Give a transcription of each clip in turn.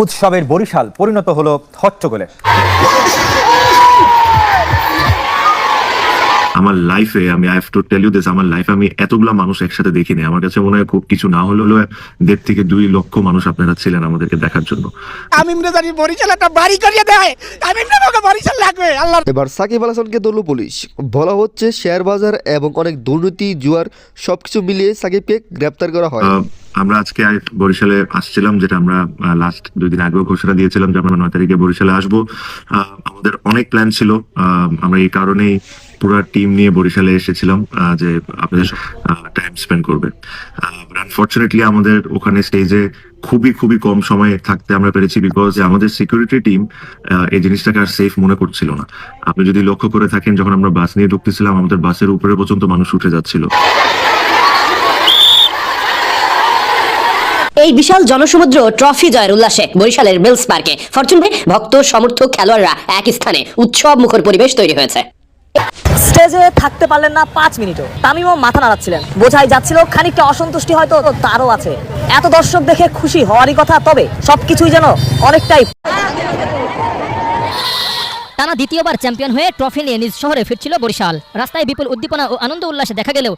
উৎসবের বরিশাল পরিণত হলো হট্টগোলে। আমার লাইফে আমি I have to tell you this আমার লাইফে আমি এতগুলা মানুষ একসাথে দেখিনি। আমার কাছে মনে হয় খুব কিছু না হলেও দেড় থেকে দুই লক্ষ মানুষ আপনারা ছিলেন আমাদেরকে দেখার জন্য। তামিম রেজানি বরিশাল একটা বাড়ি করিয়ে দেয়। রেজাকে বরিশাল লাগবে। আল্লাহ এবার সাকিব আল হাসানকে ধরল পুলিশ। বলা হচ্ছে শেয়ার বাজার এবং অনেক দুর্নীতি জুয়ার সবকিছু মিলিয়ে সাকিবকে গ্রেপ্তার করা হয়। আমরা আজকে বরিশালে আসছিলাম, যেটা আমরা লাস্ট দুই দিন আগেও ঘোষণা দিয়েছিলাম যে আমরা নয় তারিখে বরিশালে আসব। আমাদের অনেক প্ল্যান ছিল। আমরা এই কারণেই পুরো টিম নিয়ে বরিশালে এসেছিলাম যে আপনাদের টাইম স্পেন্ড করবে। আনফর্চুনেটলি আমাদের ওখানে স্টেজে খুবই খুবই কম সময়ে থাকতে আমরা পেরেছি বিকজ আমাদের সিকিউরিটি টিম এই জিনিসটাকে আর সেফ মনে করছিল না। আপনি যদি লক্ষ্য করে থাকেন, যখন আমরা বাস নিয়ে ঢুকতেছিলাম, আমাদের বাসের উপরে পর্যন্ত মানুষ উঠে যাচ্ছিল। এই বিশাল জনসমুদ্র ট্রফি জয়ের উল্লাসে বরিশালের মিলস পার্কে ফরচুনে ভক্ত সমর্থক খেলোয়াড়রা এক স্থানে উৎসব মুখর পরিবেশ তৈরি হয়েছে। স্টেজে থাকতে পারলেন না পাঁচ মিনিটও। তামিমও মাথা নাড়াচ্ছিলেন। বোঝাই যাচ্ছিল খানিকটা অসন্তুষ্টি হয়তো তারও আছে। এত দর্শক দেখে খুশি হওয়ারই কথা তবে সবকিছুই যেন অনেকটাই টানা দ্বিতীয়বার চ্যাম্পিয়ন হয়ে ট্রফি নিয়ে নিজ শহরে ফিরছিল বরিশাল। রাস্তায় বিপুল উদ্দীপনা ও আনন্দ উল্লাসে দেখা গেলেও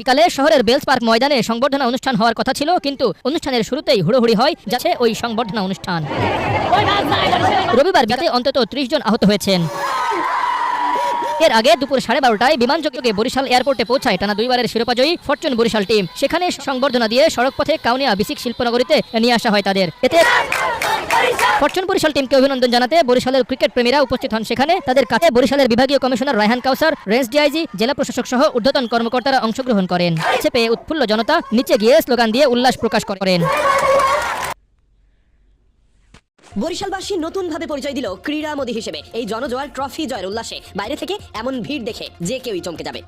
বিকালে শহরের বেলস পার্ক ময়দানে সংবর্ধনা অনুষ্ঠান হওয়ার কথা ছিল, কিন্তু অনুষ্ঠানের শুরুতেই হুড়োহুড়ি হয় যাচ্ছে ওই সংবর্ধনা অনুষ্ঠান। রবিবার বিকালে অন্তত ত্রিশ জন আহত হয়েছেন। এর আগে দুপুর সাড়ে বারোটায় বিমান বিমানযোগে বরিশাল এয়ারপোর্টে পৌঁছায় টানা দুইবারের শিরোপাজয়ী ফরচুন বরিশাল টিম। সেখানে সংবর্ধনা দিয়ে সড়কপথে কাউনিয়া বিসিক শিল্পনগরীতে নিয়ে আসা হয় তাদের। এতে ফরচুন বরিশাল টিমকে অভিনন্দন জানাতে বরিশালের ক্রিকেট প্রেমীরা উপস্থিত হন সেখানে। তাদের কাছে বরিশালের বিভাগীয় commissioner Raihan Kawsar, range DIG, জেলা প্রশাসক সহ ঊর্ধ্বতন কর্মকর্তারা অংশগ্রহণ করেন। চেপে উৎফুল্ল জনতা নিচে গিয়ে স্লোগান দিয়ে উল্লাস প্রকাশ করেন। বরিশালবাসী নতুন ভাবে পরিচয় দিল ক্রীড়া মোদী হিসেবে। এই জনজোয়ার ট্রফি জয়ের উল্লাসে বাইরে থেকে এমন ভিড় দেখে যে কেউই চমকে যাবে।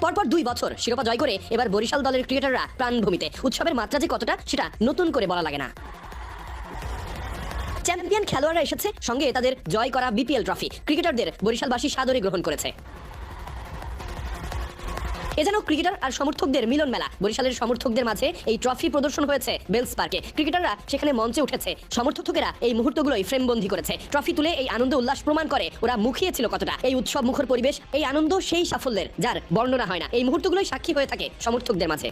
পরপর দুই বছর শিরোপা জয় করে এবার বরিশাল দলের ক্রিকেটাররা প্রাণভূমিতে। উৎসবের মাত্রা যে কতটা সেটা নতুন করে বলা লাগে না। চ্যাম্পিয়ন খেলোয়াড়রা এসেছে, সঙ্গে তাদের জয় করা বিপিএল ট্রফি। ক্রিকেটারদের বরিশালবাসী সাদরে গ্রহণ করেছে। এ যেন ক্রিকেটার আর সমর্থকদের মিলন মেলা। বরিশালের সমর্থকদের মাঝে এই ট্রফি প্রদর্শন হয়েছে বেলস পার্কে। ক্রিকেটাররা সেখানে মঞ্চে উঠেছে। সমর্থকেরা এই মুহূর্তগুলোই ফ্রেমবন্দি করেছে। ট্রফি তুলে এই আনন্দ উল্লাস প্রমাণ করে ওরা মুখিয়েছিল কতটা। এই উৎসব মুখর পরিবেশ, এই আনন্দ সেই সাফল্যের, যার বর্ণনা হয় না। এই মুহূর্তগুলোই সাক্ষী হয়ে থাকে সমর্থকদের মাঝে।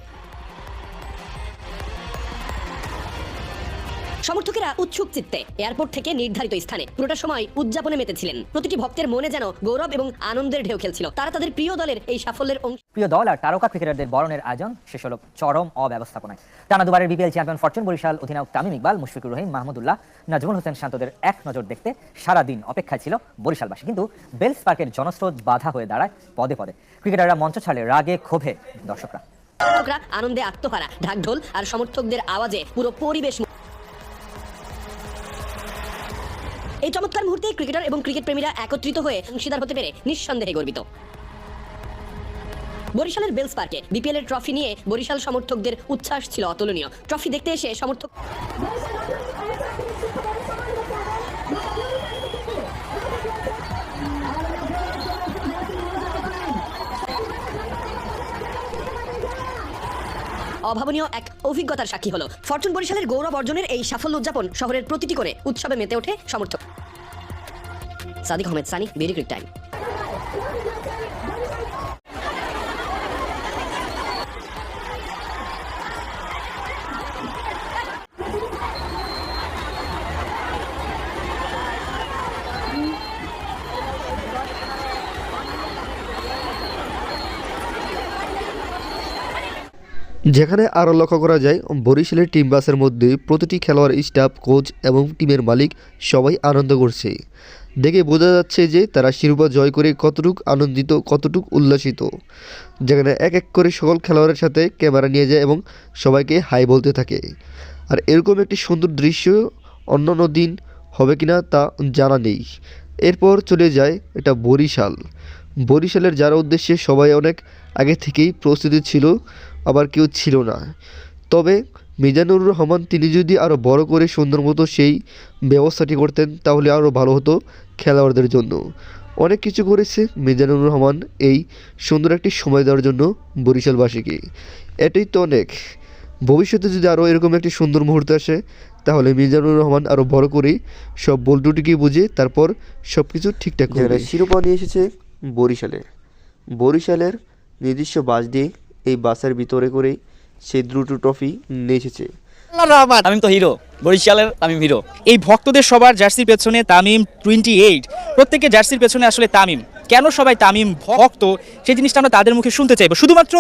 সমর্থকেরা উৎসুক চিত্তে এয়ারপোর্ট থেকে নির্ধারিত স্থানে পুরোটা সময় উদযাপনে মেতেছিলেন। প্রতিটি ভক্তের মনে যেন গৌরব এবং আনন্দের ঢেউ খেলছিল। তারা তাদের প্রিয় দলের এই সাফল্যের অংশ প্রিয় দল আর তারকা ক্রিকেটারদের বরণের আয়োজন শেষ হলো চরম অব্যবস্থাপনায়। টানা দুবারের বিপিএল চ্যাম্পিয়ন ফরচুন বরিশাল অধিনায়ক তামিম ইকবাল মুশফিকুর রহিম মাহমুদুল্লাহ নাজমুল হোসেন শান্তদের এক নজর দেখতে সারা দিন অপেক্ষায় ছিল বরিশালবাসী। কিন্তু বেলস পার্কের জনস্রোত বাধা হয়ে দাঁড়ায় পদে পদে। ক্রিকেটাররা মঞ্চ ছাড়ে রাগে ক্ষোভে দর্শকরা আনন্দে আত্মহারা ঢাকঢোল আর সমর্থকদের আওয়াজে পুরো পরিবেশ এই চমৎকার মুহূর্তে ক্রিকেটার এবং ক্রিকেট প্রেমীরা একত্রিত হয়ে অংশীদার হতে পেরে নিঃসন্দেহে গর্বিত। বরিশালের বেলস পার্কে বিপিএল এর ট্রফি নিয়ে বরিশাল সমর্থকদের উচ্ছ্বাস ছিল অতুলনীয়। ট্রফি দেখতে এসে সমর্থক অভাবনীয় এক অভিজ্ঞতার সাক্ষী হলো। ফরচুন বরিশালের গৌরব অর্জনের এই সাফল্য উদযাপন শহরের প্রতিটি করে উৎসবে মেতে ওঠে সমর্থক। সাদিক আহমেদ সানি ভেরি ক্রিক টাইম। যেখানে আরও লক্ষ্য করা যায়, বরিশালের টিম বাসের মধ্যে প্রতিটি খেলোয়াড়, স্টাফ, কোচ এবং টিমের মালিক সবাই আনন্দ করছে। দেখে বোঝা যাচ্ছে যে তারা শিরোপা জয় করে কতটুক আনন্দিত, কতটুক উল্লাসিত। যেখানে এক এক করে সকল খেলোয়াড়ের সাথে ক্যামেরা নিয়ে যায় এবং সবাইকে হাই বলতে থাকে। আর এরকম একটি সুন্দর দৃশ্য অন্যান্য দিন হবে কিনা তা জানা নেই। এরপর চলে যায় এটা বরিশাল। বরিশালের যারা উদ্দেশ্যে সবাই অনেক আগে থেকেই প্রস্তুতি ছিল আবার কেউ ছিল না। তবে মিজানুর রহমান তিনি যদি আরও বড় করে সুন্দর মতো সেই ব্যবস্থাটি করতেন, তাহলে আরও ভালো হতো খেলোয়াড়দের জন্য। অনেক কিছু করেছে মিজানুর রহমান এই সুন্দর একটি সময় দেওয়ার জন্য বরিশালবাসীকে। এটাই তো অনেক। ভবিষ্যতে যদি আরও এরকম একটি সুন্দর মুহূর্ত আসে, তাহলে মিজানুর রহমান আরও বড় করেই সব বল্টুটিকে বুঝে তারপর সব কিছু ঠিকঠাক করে শিরোপা নিয়ে এসেছে বরিশালে, বরিশালের নির্দিষ্ট বাস দিয়ে এই বাসের ভিতরে করেই সে দ্রুত ট্রফি নিয়ে এসেছে আমি তো হিরো বরিশালের তামিম হিরো এই ভক্তদের সবার জার্সির পেছনে তামিম টোয়েন্টি এইট প্রত্যেকের জার্সির পেছনে আসলে তামিম কেন সবাই তামিম ভক্ত সেই জিনিসটা আমরা তাদের মুখে শুনতে চাইব শুধুমাত্র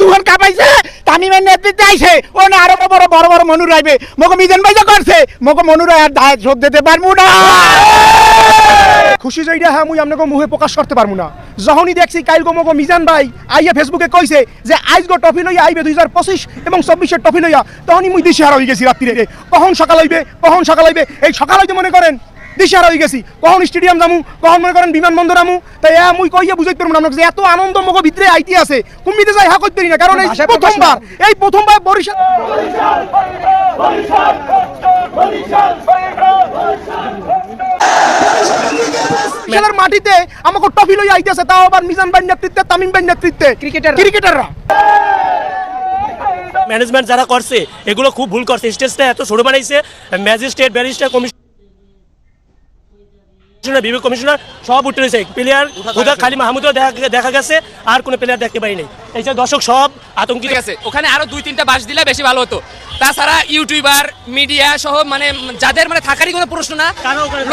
দুখন কাপাইছে, তামিমের নেতৃত্বে আইছে। ও না, আরও বড় বড় বড় মনুর আইবে মোকে মিজান ভাই যা করছে মোকে মনুর আর দায় শোধ দিতে পারব না। খুশি জয়টা হ্যাঁ মুই আপনাকে মুখে প্রকাশ করতে পারব না। যখনই দেখছি কাইল গো মোকে মিজান ভাই, আইয়া ফেসবুকে কইছে যে, আইজ গো টফি লইয়া আইবে দুই হাজার পঁচিশ এবং চব্বিশের টফি লইয়া, তখনই মুই দিশে হয়ে গেছি রাত্রিরে। কখন সকাল হইবে, কখন সকাল হইবে, এই সকাল হইতে মনে করেন দিশার হয়ে গেছি। কখন স্টেডিয়াম যামু কখন মনে করেন বিমানবন্দর আমু? তাই এ মুই কইয়া বুঝাইতে পারব না যে এত আনন্দ মগ ভিতরে আইতি আছে। কুম্বিতে যাই হা করতে না। কারণ এই প্রথমবার এই প্রথমবার বরিশাল খেলার মাটিতে আমাকে টফি লইয়া আইতেছে তাও আবার মিজান ভাই নেতৃত্বে তামিম ভাই নেতৃত্বে। ক্রিকেটার ক্রিকেটাররা ম্যানেজমেন্ট যারা করছে এগুলো খুব ভুল করছে। স্টেজটা এত ছোট বানাইছে ম্যাজিস্ট্রেট ব্যারিস্টার কমিশনার বিবেক কমিশনার সব উঠে রয়েছে। প্লেয়ার হুদা খালি মাহমুদও দেখা গেছে আর কোনো প্লেয়ার দেখতে পাইনি এই যে দর্শক সব আতঙ্কিত। গেছে ওখানে আরও দুই তিনটা বাস দিলে বেশি ভালো হতো। তাছাড়া ইউটিউবার মিডিয়া সহ মানে যাদের মানে থাকারই কোনো প্রশ্ন না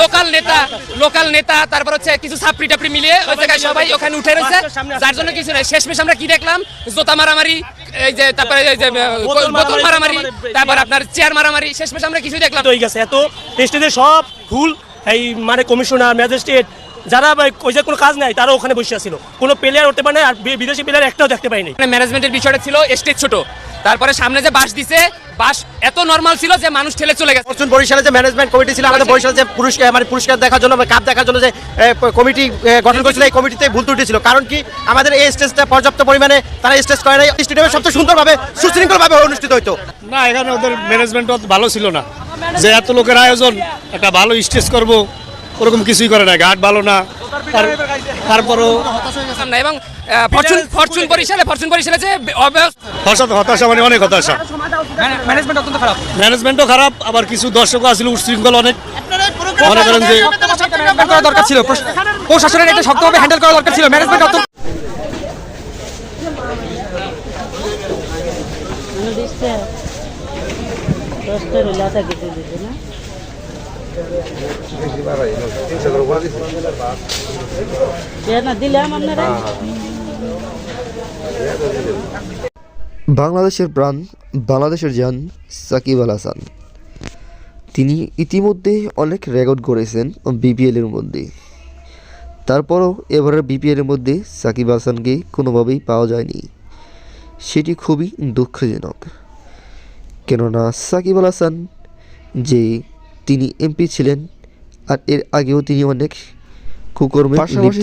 লোকাল নেতা লোকাল নেতা তারপর হচ্ছে কিছু ছাপড়ি টাপড়ি মিলিয়ে ওই জায়গায় সবাই ওখানে উঠে রয়েছে। যার জন্য কিছু নাই। শেষমেশ আমরা কি দেখলাম? জোতা মারামারি এই যে তারপরে এই যে বোতল মারামারি তারপর আপনার চেয়ার মারামারি শেষমেশ আমরা কিছু দেখলাম। হয়ে গেছে। এত স্টেজে সব ভুল এই মানে কমিশনার, ম্যাজিস্ট্রেট, যারা ওই যে কোনো কাজ নাই, তারা ওখানে বসে আছিল। কোনো প্লেয়ার উঠতে পারে আর বিদেশি প্লেয়ার একটাও দেখতে পাইনি ম্যানেজমেন্টের বিষয়টা ছিল স্টেজ ছোট। তারপরে সামনে যে বাস দিছে বাস এত নর্মাল ছিল যে মানুষ ঠেলে চলে গেছে। অর্জুন বরিশালে যে ম্যানেজমেন্ট কমিটি ছিল আমাদের বরিশালে যে পুরস্কার মানে পুরস্কার দেখার জন্য কাপ দেখার জন্য যে কমিটি গঠন করেছিল এই কমিটিতে ভুল ত্রুটি ছিল। কারণ কি? আমাদের এই স্টেজটা পর্যাপ্ত পরিমাণে তারা স্টেজ করে নাই। স্টেডিয়ামে সবচেয়ে সুন্দরভাবে সুশৃঙ্খলভাবে অনুষ্ঠিত হতো না এখানে ওদের ম্যানেজমেন্ট ভালো ছিল না। যে এত লোকের আয়োজন একটা ভালো স্টেজ করব ওরকম কিছুই করে না ঘাট ভালো না। তারপরও না এবং ফরচুন ফরচুন বরিশালে ফরচুন বরিশালে যে অব্যবস্থা হতাশা মানে অনেক হতাশা। ম্যানেজমেন্ট অত্যন্ত খারাপ। ম্যানেজমেন্টও খারাপ আবার কিছু দর্শকও আছিল উচ্ছৃঙ্খল অনেক। মনে করেন যে করা দরকার ছিল। প্রশাসনের একটা শক্তভাবে হ্যান্ডেল করা দরকার ছিল। ম্যানেজমেন্ট অত্যন্ত বাংলাদেশের প্রাণ, বাংলাদেশের যান সাকিব আল হাসান। তিনি ইতিমধ্যে অনেক রেকর্ড করেছেন বিপিএলের মধ্যে। তারপরও এবারের বিপিএলের মধ্যে সাকিব হাসানকে কোনোভাবেই পাওয়া যায়নি। সেটি খুবই দুঃখজনক। কেননা সাকিব আল হাসান যে তিনি এমপি ছিলেন, আর এর আগেও তিনি অনেক কুকর্মে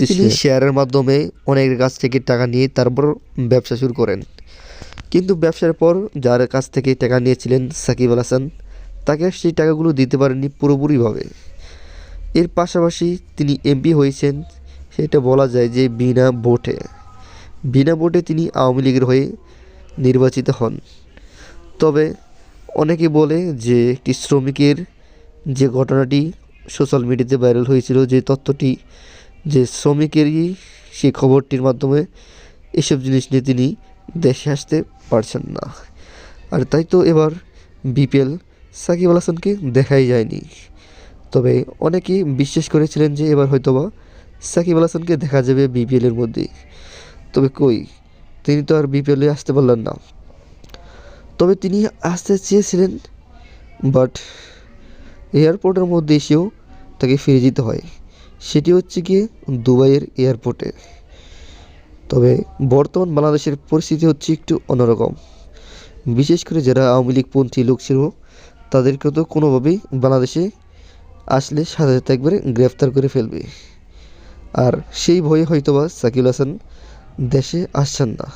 ছিলেন শেয়ারের মাধ্যমে অনেকের কাছ থেকে টাকা নিয়ে তারপর ব্যবসা শুরু করেন। কিন্তু ব্যবসার পর যার কাছ থেকে টাকা নিয়েছিলেন সাকিব আল হাসান তাকে সেই টাকাগুলো দিতে পারেননি পুরোপুরিভাবে। এর পাশাপাশি তিনি এমপি হয়েছেন সেটা বলা যায় যে বিনা ভোটে। বিনা ভোটে তিনি আওয়ামী লীগের হয়ে নির্বাচিত হন। তবে অনেকে বলে যে একটি শ্রমিকের যে ঘটনাটি সোশ্যাল মিডিয়াতে ভাইরাল হয়েছিল যে তথ্যটি, যে শ্রমিকেরই সেই খবরটির মাধ্যমে এসব জিনিস নিয়ে তিনি দেশে আসতে পারছেন না। আর তাই তো এবার বিপিএল সাকিব আল হাসানকে দেখাই যায়নি। তবে অনেকে বিশ্বাস করেছিলেন যে এবার হয়তোবা সাকিব আল হাসানকে দেখা যাবে বিপিএলের মধ্যে। তবে কই, তিনি তো আর বিপিএলে আসতে পারলেন না। তবে তিনি আসতে চেয়েছিলেন, বাট এয়ারপোর্টের মধ্যে এসেও তাকে ফিরে যেতে হয়। সেটি হচ্ছে গিয়ে দুবাইয়ের এয়ারপোর্টে। তবে বর্তমান বাংলাদেশের পরিস্থিতি হচ্ছে একটু অন্যরকম। বিশেষ করে যারা আওয়ামী লীগপন্থী লোক ছিল, তাদেরকে তো কোনোভাবেই বাংলাদেশে আসলে সাথে সাথে একবারে গ্রেফতার করে ফেলবে। আর সেই ভয়ে হয়তোবা সাকিউল হাসান দেশে আসছেন না।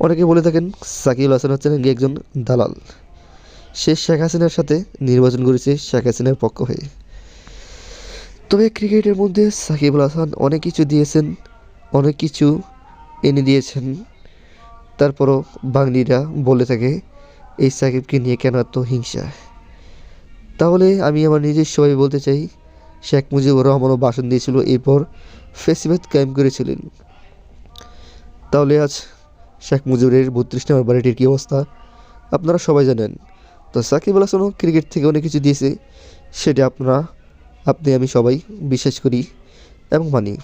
অনেকে বলে থাকেন সাকিউল হাসান হচ্ছেন একজন দালাল। সে শেখ হাসিনার সাথে নির্বাচন করেছে শেখ হাসিনার পক্ষ হয়ে। তবে ক্রিকেটের মধ্যে সাকিব আল হাসান অনেক কিছু দিয়েছেন, অনেক কিছু এনে দিয়েছেন। তারপরও বাঙালিরা বলে থাকে, এই সাকিবকে নিয়ে কেন এত হিংসা? তাহলে আমি আমার নিজের সবাই বলতে চাই, শেখ মুজিবুর রহমানও ভাষণ দিয়েছিল, এরপর ফেসিবাদ কায়েম করেছিলেন। তাহলে আজ শেখ মুজিবুরের বত্রিশ নম্বর বাড়িটির কী অবস্থা? আপনারা সবাই জানেন। তো সাকিব আল হাসানও ক্রিকেট থেকে অনেক কিছু দিয়েছে, সেটা আপনারা, আপনি, আমি সবাই বিশ্বাস করি এবং মানি।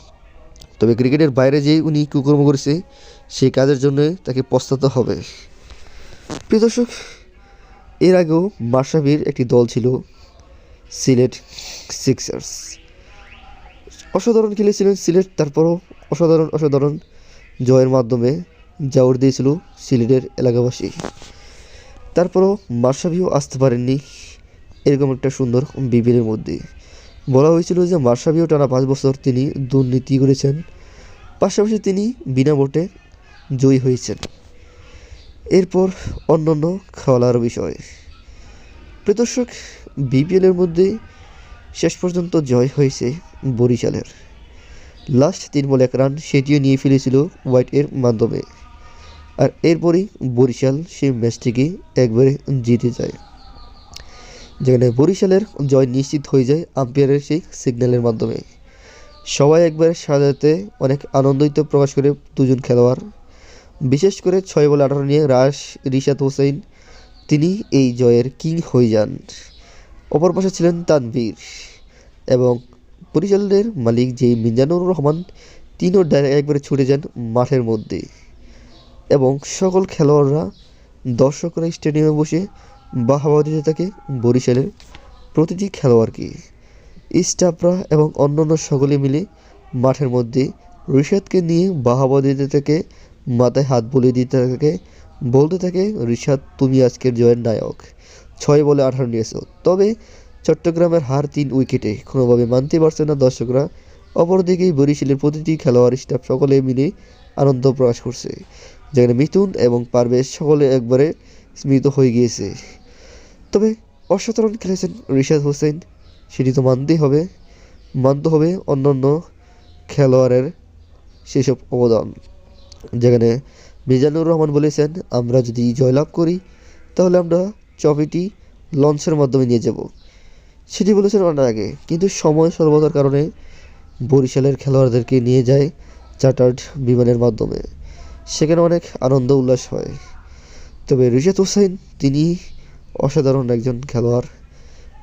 তবে ক্রিকেটের বাইরে যে উনি কুকর্ম করেছে, সেই কাজের জন্য তাকে পস্তাতে হবে। প্রিয় দর্শক, এর আগেও মাসাবির একটি দল ছিল সিলেট সিক্সার্স। অসাধারণ খেলেছিলেন সিলেট, তারপরও অসাধারণ অসাধারণ জয়ের মাধ্যমে জাউর দিয়েছিল সিলেটের এলাকাবাসী। তারপরও মাসাবিও আসতে পারেননি। এরকম একটা সুন্দর বিপিএলের মধ্যে। বলা হয়েছিল যে মাসাবিও টানা পাঁচ বছর তিনি দুর্নীতি করেছেন। পাশাপাশি তিনি বিনা ভোটে জয়ী হয়েছেন। এরপর অন্যান্য খেলার বিষয়। প্রদর্শক বিপিএলের মধ্যে শেষ পর্যন্ত জয় হয়েছে বরিশালের। লাস্ট তিন বল এক রান সেটিও নিয়ে ফেলেছিল হোয়াইটের মাধ্যমে। আর এরপরই বরিশাল সেই ম্যাচটিকে একবারে জিতে যায়। যেখানে বরিশালের জয় নিশ্চিত হয়ে যায় আম্পায়ারের সেই সিগন্যালের মাধ্যমে। সবাই একবারে সাজাতে অনেক আনন্দিত প্রকাশ করে দুজন খেলোয়াড়। বিশেষ করে ছয় বল আঠারো নিয়ে রাশ, রিশাদ হোসেন, তিনি এই জয়ের কিং হয়ে যান। অপর পাশে ছিলেন তানভীর এবং পরিচালনের মালিক যে মিজানুর রহমান, তিনও একবারে ছুটে যান মাঠের মধ্যে। এবং সকল খেলোয়াড়রা দর্শকরা স্টেডিয়ামে বসে বাহাবা দিতে থাকে বরিশালের প্রতিটি খেলোয়াড়কে। স্টাফরা এবং অন্যান্য সকলে মিলে মাঠের মধ্যে রিশাদকে নিয়ে বাহাবা দিতে থাকে, মাথায় হাত বুলিয়ে দিতে থাকে, বলতে থাকে, রিশাদ, তুমি আজকের জয়ের নায়ক। ছয় বলে আঠারো নিয়েছো। তবে চট্টগ্রামের হার তিন উইকেটে কোনোভাবে মানতে পারছে না দর্শকরা। অপরদিকে বরিশালের প্রতিটি খেলোয়াড় স্টাফ সকলে মিলে আনন্দ প্রকাশ করছে। যেখানে মিথুন এবং পারভেজ সকলে একবারে স্মৃত হয়ে গিয়েছে। তবে অসাধারণ খেলেছেন রিশাদ হোসেন। সেটি তো মানতেই হবে। মানতে হবে অন্যান্য খেলোয়াড়ের সেসব অবদান। যেখানে মিজানুর রহমান বলেছেন, আমরা যদি জয়লাভ করি, তাহলে আমরা ট্রফিটি লঞ্চের মাধ্যমে নিয়ে যাব। সেটি বলেছেন অনেক আগে। কিন্তু সময় স্বল্পতার কারণে বরিশালের খেলোয়াড়দেরকে নিয়ে যায় চার্টার্ড বিমানের মাধ্যমে। সেখানে অনেক আনন্দ উল্লাস হয়। তবে রিশাদ হোসেন, তিনি অসাধারণ একজন খেলোয়াড়।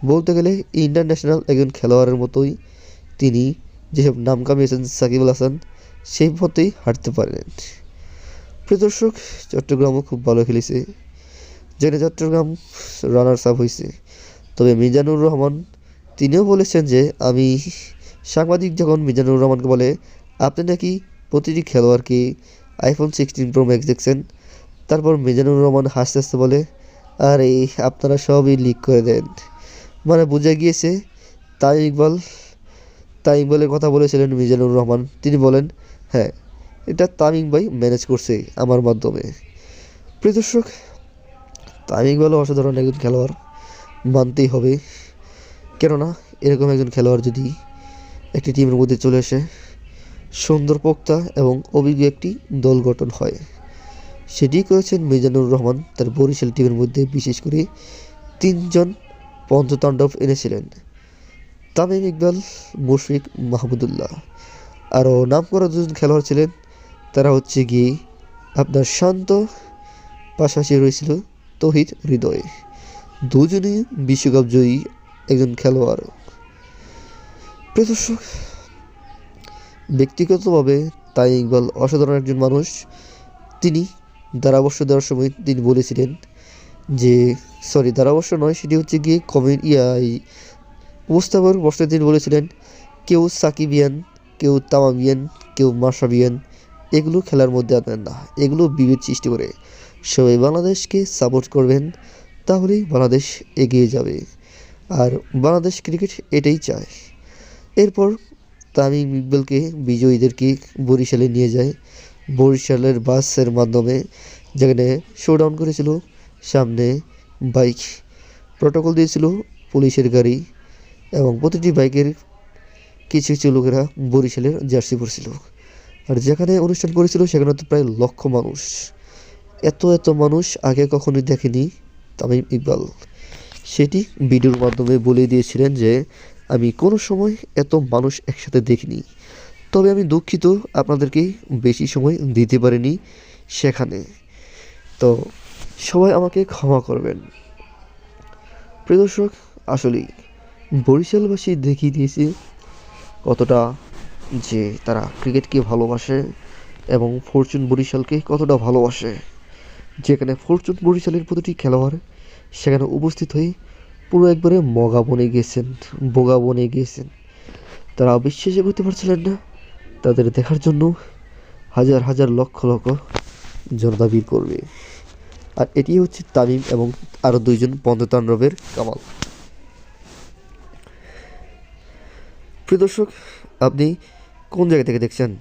বলতে গেলে ইন্টারন্যাশনাল একজন খেলোয়াড়ের মতোই তিনি যেসব নাম কামিয়েছেন সাকিব আল হাসান, সেই মতেই হাঁটতে পারেন। দর্শক, চট্টগ্রামও খুব ভালো খেলেছে। যেখানে চট্টগ্রাম রানার্স আপ হয়েছে তবে মিজানুর রহমান, তিনিও বলেছেন যে, আমি সাংবাদিক যখন মিজানুর রহমানকে বলে, আপনি নাকি প্রতিটি খেলোয়াড়কে আইফোন সিক্সটিন প্রো ম্যাক্স দেখছেন। তারপর মিজানুর রহমান হাসতে হাসতে বলে, আর এই আপনারা সবই লিক করে দেন। মানে বোঝা গিয়েছে, তাই ইকবাল, তাই ইকবালের কথা বলেছিলেন মিজানুর রহমান। তিনি বলেন হ্যাঁ এটা তামিম ভাই ম্যানেজ করছে আমার মাধ্যমে। প্রিয় দর্শক, তামিম অসাধারণ একজন খেলোয়াড়, মানতেই হবে। কেননা, এরকম একজন খেলোয়াড় যদি একটি টিমের মধ্যে চলে আসে সুন্দর পোক্তা এবং অভিজ্ঞ একটি দল গঠন হয়। সেটি করেছেন মিজানুর রহমান। তার বরিশাল টিমের মধ্যে বিশেষ করে তিনজন পঞ্চতাণ্ডব এনেছিলেন। তামিম ইকবাল, মুশফিক মাহমুদুল্লাহ। আরও নাম করা দুজন খেলোয়াড় ছিলেন। তারা হচ্ছে গিয়ে আপনার শান্ত, পাশাপাশি রয়েছিল তহিদ হৃদয়। দুজনই বিশ্বকাপ জয়ী একজন খেলোয়াড়। প্রিয় দর্শক ব্যক্তিগতভাবে তাই ইকবাল অসাধারণ একজন মানুষ। তিনি ধারাবর্ষ দেওয়ার সময় তিনি বলেছিলেন যে সরি ধারাবর্ষ নয়, সেটি হচ্ছে গিয়ে কমেন্ট ইয়াই এই উপস্থাপক বর্ষে তিনি বলেছিলেন, কেউ সাকিবিয়ান, কেউ তামাবিয়ান কেউ মাসাবিয়ান এগুলো খেলার মধ্যে আনবেন না, এগুলো বিভেদ সৃষ্টি করে। সবাই বাংলাদেশকে সাপোর্ট করবেন তাহলেই বাংলাদেশ এগিয়ে যাবে। আর বাংলাদেশ ক্রিকেট এটাই চায়। এরপর তামিম ইকবালকে বিজয়ীদেরকে বরিশালে নিয়ে যায়। বরিশালের বাসের মাধ্যমে যেখানে শোডাউন করেছিল, সামনে বাইক প্রোটোকল দিয়েছিল পুলিশের গাড়ি এবং প্রতিটি বাইকের কিছু কিছু লোকেরা বরিশালের জার্সি পরছিল। আর যেখানে অনুষ্ঠান করেছিল, সেখানে তো প্রায় লক্ষ মানুষ। এত এত মানুষ আগে কখনোই দেখেনি তামিম ইকবাল। সেটি ভিডিওর মাধ্যমে বলে দিয়েছিলেন যে আমি কোনো সময় এত মানুষ একসাথে দেখিনি। তবে আমি দুঃখিত আপনাদেরকে বেশি সময় দিতে পারিনি সেখানে। তো সবাই আমাকে ক্ষমা করবেন। প্রিয় দর্শক, আসলেই বরিশালবাসী দেখিয়ে দিয়েছে কতটা যে তারা ক্রিকেটকে ভালোবাসে এবং ফরচুন বরিশালকে কতটা ভালোবাসে। যেখানে ফরচুন বরিশালের প্রতিটি খেলোয়াড় সেখানে উপস্থিত হয়ে পুরো একবারে মগা বনে গিয়েছেন বোগা বনে গিয়েছেন তারা বিশ্বাসই করতে পারছিলেন না, তাদের দেখার জন্য হাজার হাজার লক্ষ লক্ষ জনতা ভিড় করবে। আর এটি হচ্ছে তামিম এবং আরও দুইজন পঞ্চতান্ডবের কামাল। প্রিয় দর্শক, আপনি কোন জায়গা থেকে দেখছেন?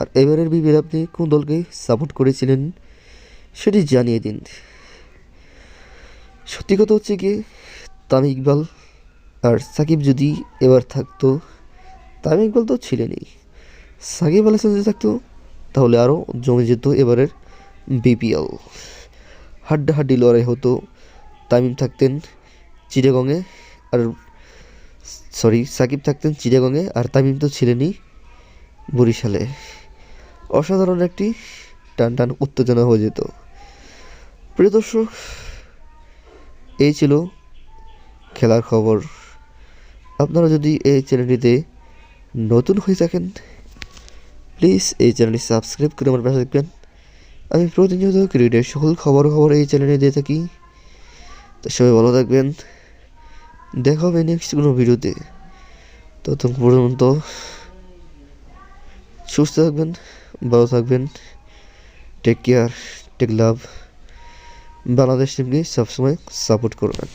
আর এবারের বিপিএল আপনি কোন দলকে সাপোর্ট করেছিলেন? সেটি জানিয়ে দিন। সত্যি কথা হচ্ছে কি তামিম ইকবাল আর সাকিব যদি এবার থাকতো, তামিম ইকবাল তো ছিলেনই। সাকিব আল হাসান যদি থাকতো, তাহলে আরও জমে যেত এবারের বিপিএল হাড্ডাহাড্ডি লড়াই হতো, তামিম থাকতেন চিটাগংয়ে আর সরি, সাকিব থাকতেন চিটাগংয়ে আর তামিম তো ছিলেনই বরিশালে। অসাধারণ একটি টান টান উত্তেজনা হয়ে যেত। প্রিয় দর্শক, এই ছিল খেলার খবর। আপনারা যদি এই চ্যানেলটিতে নতুন হয়ে থাকেন প্লিজ এই চ্যানেলটি সাবস্ক্রাইব করে আমার পাশে দেখবেন আমি প্রতিনিয়ত ক্রিকেটের সকল খবর খবর এই চ্যানেলে দিয়ে থাকি। তো সবাই ভালো থাকবেন। দেখা হবে নেক্সট কোনো ভিডিওতে। ততক্ষণ পর্যন্ত সুস্থ থাকবেন, ভালো থাকবেন। Take care take love Bangladesh টিমকে সবসময় সাপোর্ট করবেন।